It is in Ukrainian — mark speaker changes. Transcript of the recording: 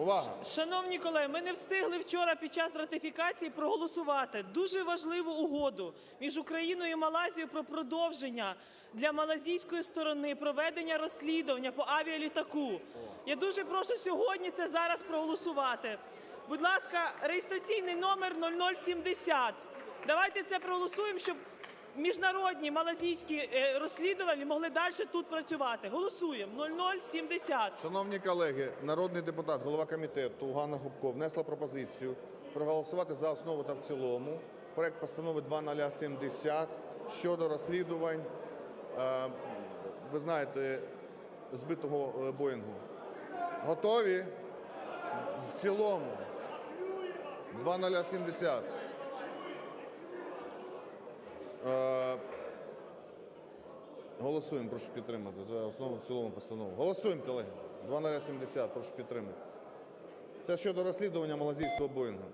Speaker 1: Увага!
Speaker 2: Шановні колеги, ми не встигли вчора під час ратифікації проголосувати дуже важливу угоду між Україною і Малайзією про продовження для малазійської сторони проведення розслідування по авіалітаку. Я дуже прошу сьогодні це зараз проголосувати. Будь ласка, реєстраційний номер 0070. Давайте це проголосуємо, щоб міжнародні малазійські е, розслідувальні могли далі тут працювати. Голосуємо 0070.
Speaker 1: Шановні колеги, народний депутат, голова комітету Ганна Губко внесла пропозицію проголосувати за основу та в цілому проект постанови 2070 щодо розслідувань, е, ви знаєте, збитого е, Боїнгу. Готові? В цілому. 2070. Голосуємо, прошу підтримати за основу в цілому постанову. Голосуємо, колеги. 2070, прошу підтримати. Це щодо розслідування малазійського Боїнга.